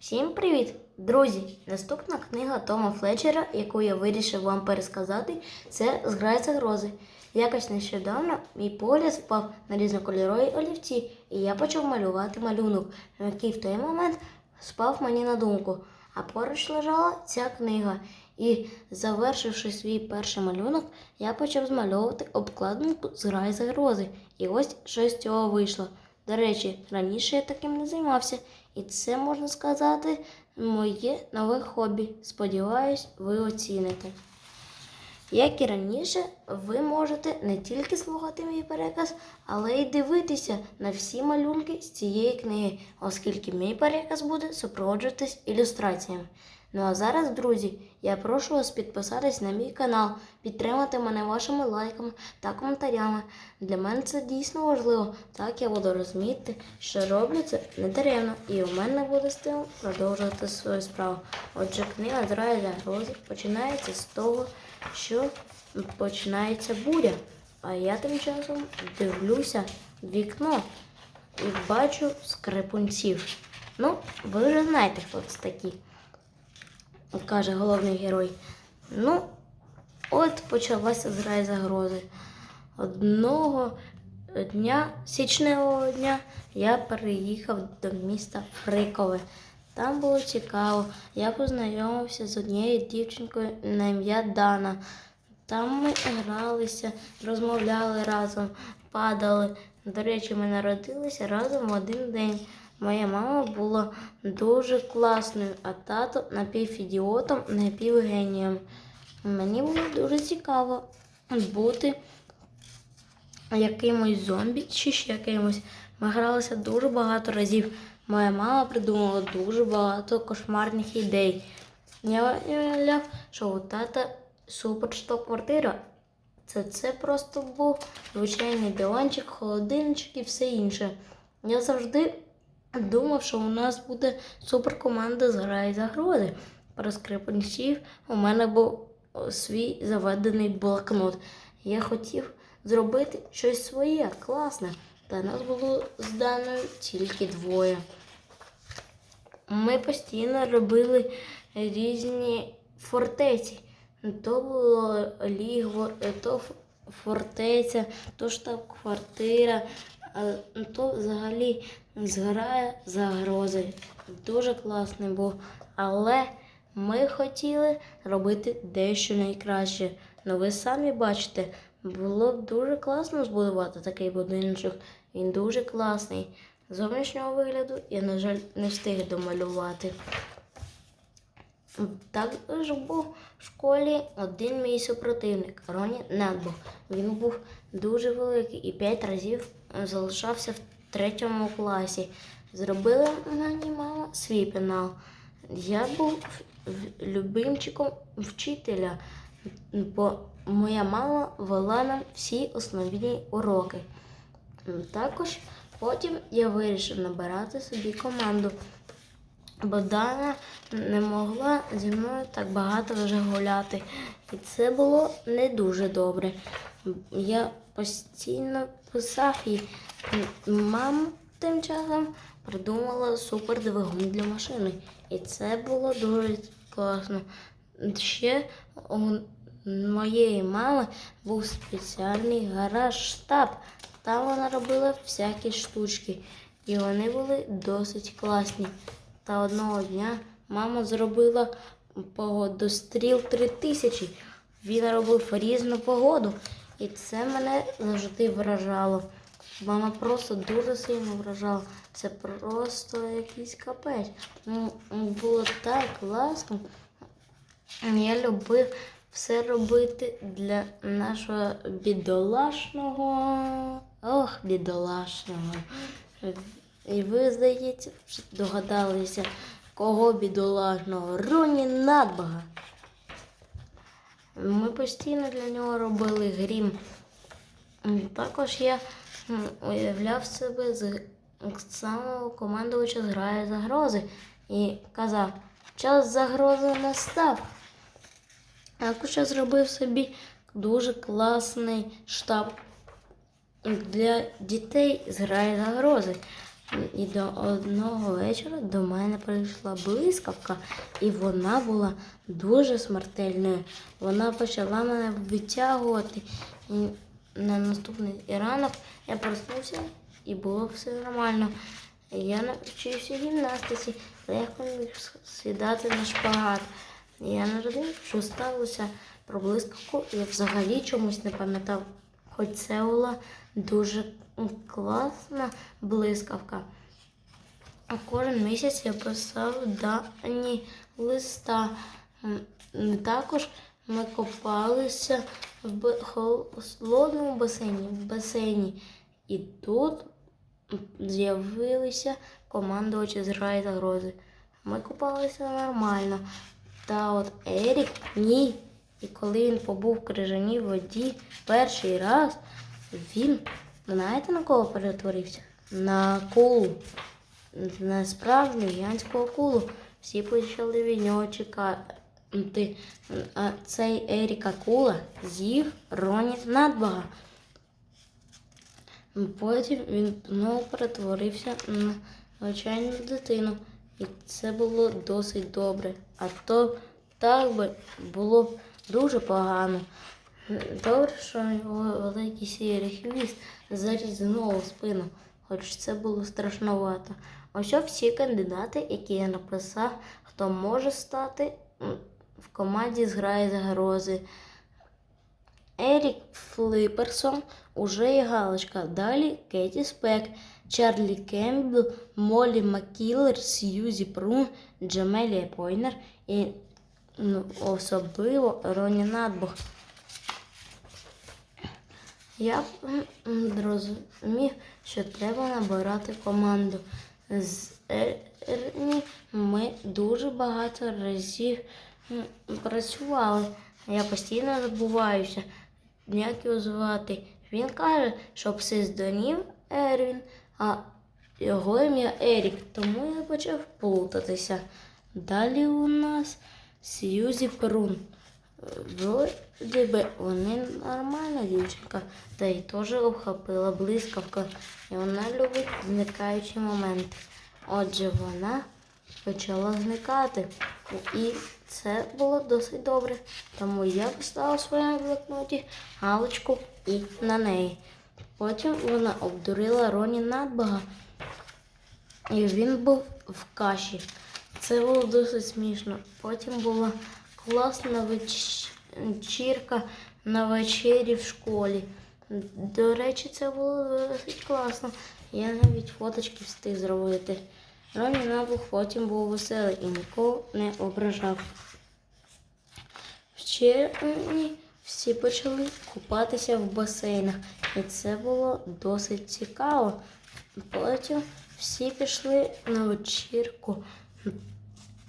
Всім привіт, друзі! Наступна книга Тома Флетчера, яку я вирішив вам пересказати, це Зграя загрози. Якось нещодавно мій погляд впав на різнокольорові олівці, і я почав малювати малюнок, який в той момент спав мені на думку. А поруч лежала ця книга. І, завершивши свій перший малюнок, я почав змальовувати обкладинку Зграя загрози. І ось що з цього вийшло. До речі, раніше я таким не займався, і це можна сказати моє нове хобі. Сподіваюсь, ви оціните. Як і раніше, ви можете не тільки слухати мій переказ, але й дивитися на всі малюнки з цієї книги, оскільки мій переказ буде супроводжуватись ілюстраціями. Ну а зараз, друзі, я прошу вас підписатись на мій канал, підтримати мене вашими лайками та коментарями. Для мене це дійсно важливо. Так я буду розуміти, що роблю це не даремно, і у мене буде стимул продовжувати свою справу. Отже, книга «Зрая загрози починається з того, що починається буря. А я тим часом дивлюся в вікно і бачу скрипунців. Ну, ви вже знаєте, хто це такі каже головний герой. Ну, от почалася зграя загрози. Одного дня, січневого дня, я переїхав до міста Фрикове. Там було цікаво. Я познайомився з однією дівчинкою на ім'я Дана. Там ми гралися, розмовляли разом, падали. До речі, ми народилися разом в один день. Моя мама була дуже класною, а тато напівідіотом, напівгенієм. Мені було дуже цікаво бути якимось зомбі чи ще якимось. Ми гралися дуже багато разів. Моя мама придумала дуже багато кошмарних ідей. Я уявляв, що у тата супер штаб-квартира. Це, це просто був звичайний диванчик, холодильничок і все інше. Я завжди думав, що у нас буде суперкоманда з грає загрози. Про скрипунців у мене був свій заведений блокнот. Я хотів зробити щось своє, класне. Та нас було з Даною тільки двоє. Ми постійно робили різні фортеці. То було лігво, то фортеця, то штаб-квартира, то взагалі зграє загрози. Дуже класний був. Але ми хотіли робити дещо найкраще. Ну ви самі бачите, було дуже класно збудувати такий будиночок. Він дуже класний. Зовнішнього вигляду я, на жаль, не встиг домалювати. Також був в школі один мій супротивник Роні Недбо. Він був дуже великий і п'ять разів залишався в третьому класі. Зробила мені мама свій пенал. Я був любимчиком вчителя, бо моя мама вела нам всі основні уроки. Також потім я вирішив набирати собі команду. Бо Дана не могла зі мною так багато вже гуляти. І це було не дуже добре. Я постійно писав їй. Мама тим часом придумала супердвигун для машини. І це було дуже класно. Ще у моєї мами був спеціальний гараж-штаб. Там вона робила всякі штучки. І вони були досить класні. Та одного дня мама зробила погодостріл 3000. Він робив різну погоду. І це мене завжди вражало. Мама просто дуже сильно вражала. Це просто якийсь капець. Було так класно. Я любив все робити для нашого бідолашного. Ох, бідолашного. І ви, здається, догадалися, кого бідолашного? Роні Надбага. Ми постійно для нього робили грім. Також я уявляв себе з самого командувача зграє загрози і казав, час загрози настав. Також я зробив собі дуже класний штаб для дітей з грає загрози. І до одного вечора до мене прийшла блискавка, і вона була дуже смертельною. Вона почала мене витягувати. І на наступний ранок я проснувся і було все нормально. Я навчився гімнастиці, легко міг сідати на шпагат. Я не розумів, що сталося про блискавку, я взагалі чомусь не пам'ятав. Хоч це була дуже класна блискавка. А кожен місяць я писав дані листа. Також ми копалися в холодному басейні, в басейні. І тут з'явилися командувачі з граї та грози. Ми купалися нормально. Та от Ерік ні. І коли він побув в крижаній воді перший раз, він, знаєте, на кого перетворився? На акулу. На справжню гігантську акулу. Всі почали від нього чекати. А цей Ерік Акула з'їв Роні надбага. Потім він знову перетворився на звичайну дитину. І це було досить добре. А то так би було б дуже погано. Добре, що його великий сірий хвіст заріз спину, хоч це було страшновато. Ось всі кандидати, які я написав, хто може стати в команді зграє загрози. Ерік Флиперсон, уже є галочка. Далі Кеті Спек, Чарлі Кембл, Молі Маккілер, Сьюзі Прун, Джамелія Пойнер і ну, особливо Роні Надбух. Я м, зрозумів, що треба набирати команду. З Ерні ми дуже багато разів працювали. Я постійно забуваюся, як його звати. Він каже, що псевдонім Ервін, а його ім'я Ерік, тому я почав плутатися. Далі у нас Сьюзі Перун. Вроді би вони нормальна дівчинка, та й теж обхопила блискавка, і вона любить зникаючі моменти. Отже, вона почала зникати. І це було досить добре. Тому я поставила в своєму блокноті галочку і на неї. Потім вона обдурила Роні надбага, і він був в каші. Це було досить смішно. Потім була класна вечірка на вечері в школі. До речі, це було досить класно. Я навіть фоточки встиг зробити. Ромі Набух потім був веселий і нікого не ображав. В червні всі почали купатися в басейнах, і це було досить цікаво. Потім всі пішли на вечірку.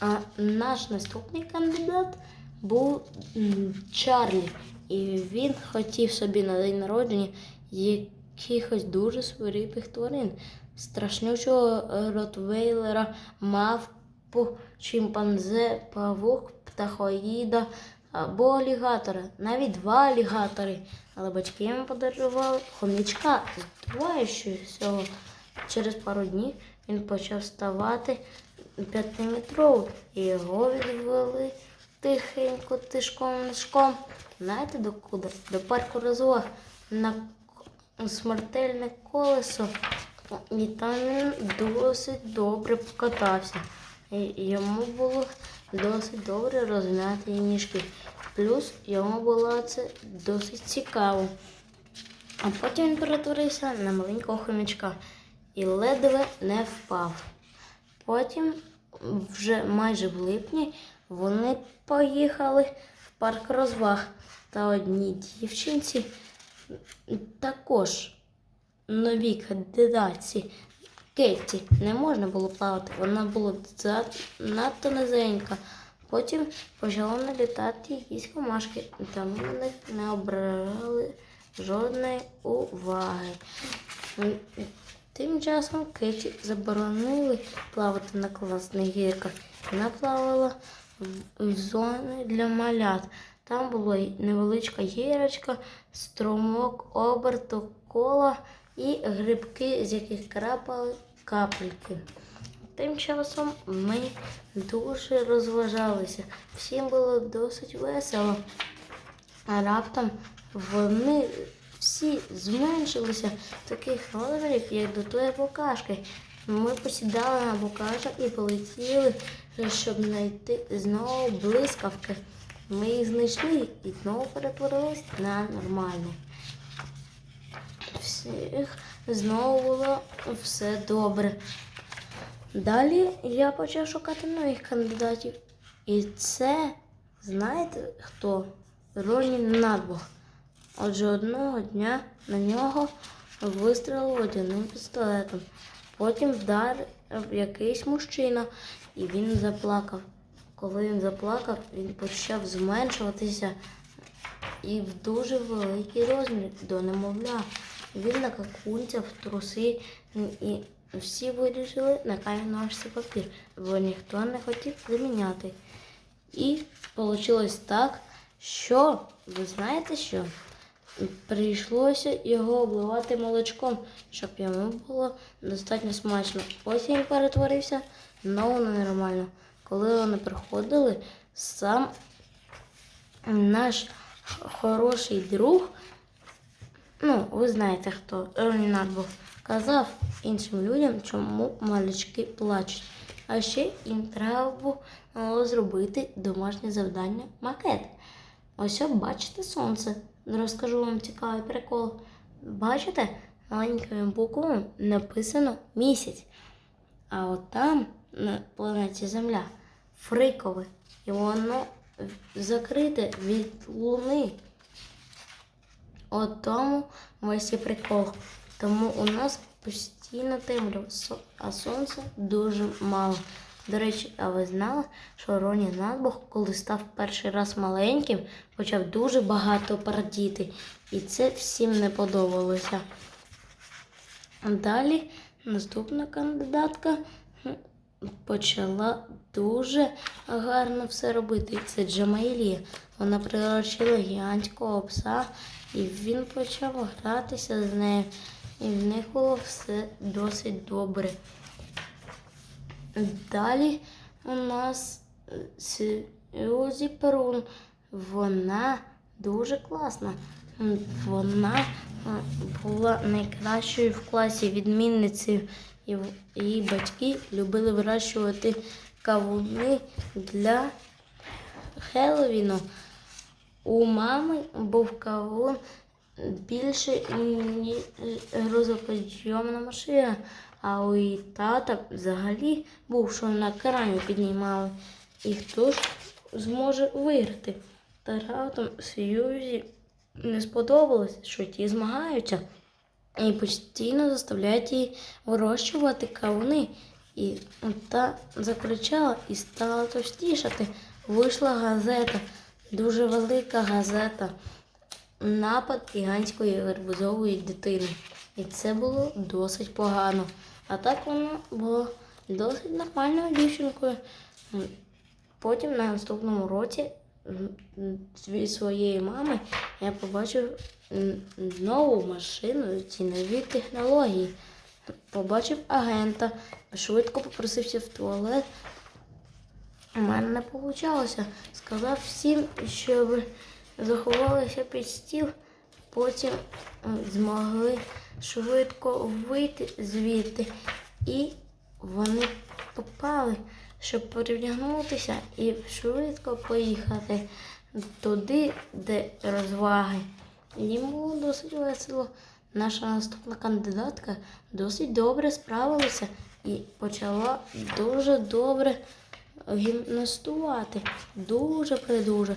А наш наступний кандидат був Чарлі, і він хотів собі на день народження якихось дуже свиріпих тварин. Страшнючого ротвейлера, мавпу, чимпанзе, павук, птахоїда або алігатора. Навіть два алігатори. Але батьки йому подарували хомячка здуваючого всього. Через пару днів він почав ставати п'ятиметровим, і його відвели тихенько тишком нишком. Знаєте до куди? До парку розваг на смертельне колесо. І там він досить добре покатався. Йому було досить добре розм'яти ніжки. Плюс йому було це досить цікаво. А потім він перетворився на маленького хомячка і ледве не впав. Потім, вже майже в липні, вони поїхали в парк розваг. Та одній дівчинці також новій кандидатці Кетті не можна було плавати, вона була надто низенька. Потім почало налітати якісь комашки, тому на них не обрали жодної уваги. Тим часом Кеті заборонили плавати на класних гірках. Вона плавала в- зоні для малят. Там була невеличка гірочка, струмок, оберту, кола і грибки, з яких крапали капельки. Тим часом ми дуже розважалися. Всім було досить весело. А раптом вони всі зменшилися таких розмірів, як до тої букашки. Ми посідали на букашок і полетіли, щоб знайти знову блискавки. Ми їх знайшли і знову перетворились на нормальних. Всіх знову було все добре. Далі я почав шукати нових кандидатів. І це, знаєте хто? Ронін Надбог. Отже, одного дня на нього вистрелили водяним пістолетом. Потім вдарив якийсь мужчина, і він заплакав. Коли він заплакав, він почав зменшуватися і в дуже великий розмір до немовля. Він накакунцяв в труси і всі вирішили на камінь ножці папір, бо ніхто не хотів заміняти. І вийшло так, що, ви знаєте що? Прийшлося його обливати молочком, щоб йому було достатньо смачно. Потім він перетворився на нормально. Коли вони приходили, сам наш хороший друг, ну, ви знаєте хто, Ронінат був, казав іншим людям, чому малючки плачуть. А ще їм треба було зробити домашнє завдання макет. Ось бачите сонце. Розкажу вам цікавий прикол. Бачите, маленькими буквами написано місяць. А от там, на планеті Земля, фрикове. І воно закрите від луни. От тому весь і прикол. Тому у нас постійно темрява, а сонця дуже мало. До речі, а ви знали, що Роні Надбог, коли став перший раз маленьким, почав дуже багато пардіти. І це всім не подобалося. Далі наступна кандидатка почала дуже гарно все робити. Це Джамаїлія. Вона приручила гігантського пса, і він почав гратися з нею. І в них було все досить добре. Далі у нас Сюзі Перун. Вона дуже класна. Вона е, була найкращою в класі відмінницею. Її батьки любили вирощувати кавуни для Хеллоуіну. У мами був кавун більше, ніж грузоподйомна машина, а у її тата взагалі був, що на керамі піднімали. І хто ж зможе виграти? Та раптом Сьюзі не сподобалось, що ті змагаються. І постійно заставляють її вирощувати кавуни. І та закричала і стала товстішати. Вийшла газета, дуже велика газета. Напад гігантської гарбузової дитини. І це було досить погано. А так вона була досить нормальною дівчинкою. Потім на наступному році від своєї мами я побачив нову машину, ці нові технології. Побачив агента, швидко попросився в туалет. У мене не вийшло. Сказав всім, щоб заховалися під стіл, потім змогли швидко вийти звідти. І вони попали, щоб перевдягнутися і швидко поїхати туди, де розваги. Їм було досить весело. Наша наступна кандидатка досить добре справилася і почала дуже добре гімнастувати. Дуже придуже.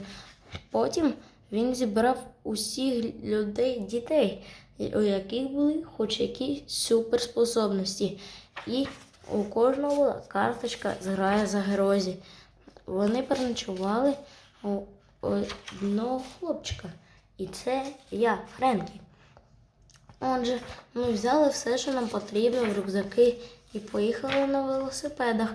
Потім він зібрав усіх людей дітей, у яких були хоч якісь суперспособності. І у кожного була карточка зграє за герозі. Вони переночували у одного хлопчика. І це я, Френкі. Отже, ми взяли все, що нам потрібно в рюкзаки, і поїхали на велосипедах.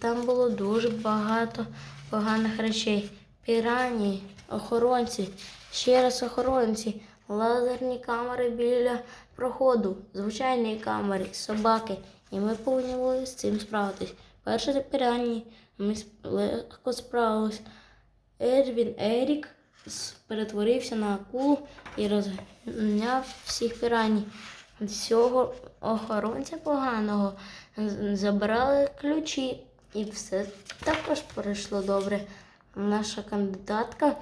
Там було дуже багато поганих речей. Пірані, охоронці, ще раз охоронці, лазерні камери біля проходу, звичайні камери, собаки і ми повинні були з цим справитись. Перше піранні ми легко справились. Ервін Ерік перетворився на акулу і розганяв всіх піраній. Цього охоронця поганого забрали ключі, і все також пройшло добре. Наша кандидатка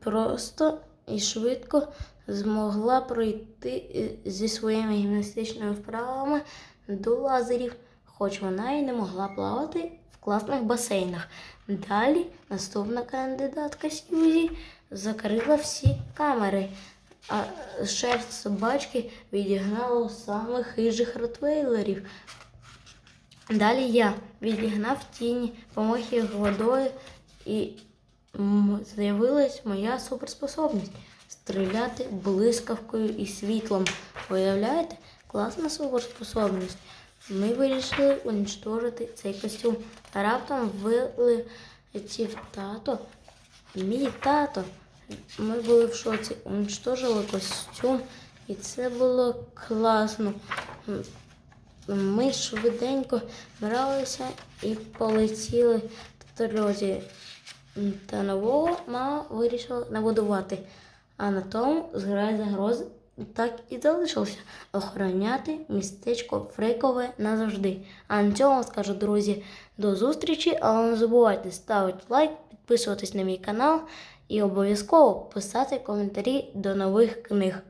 просто і швидко змогла пройти е, зі своїми гімнастичними вправами до лазерів, хоч вона і не могла плавати в класних басейнах. Далі наступна кандидатка Сьюзі закрила всі камери, а шерсть собачки відігнала самих хижих ротвейлерів. Далі я відігнав тіні, помог їх водою і з'явилась моя суперспособність стріляти блискавкою і світлом. Виявляєте, класна суперспособність. Ми вирішили уничтожити цей костюм. Раптом вилетів тато, мій тато. Ми були в шоці, уничтожили костюм, і це було класно. Ми швиденько бралися і полетіли до дорозі. Та нового мама вирішила набудувати. А на тому зграй загрози так і залишився охороняти містечко Фрикове назавжди. А на цьому скажу, друзі, до зустрічі, але не забувайте ставити лайк, підписуватись на мій канал і обов'язково писати коментарі до нових книг.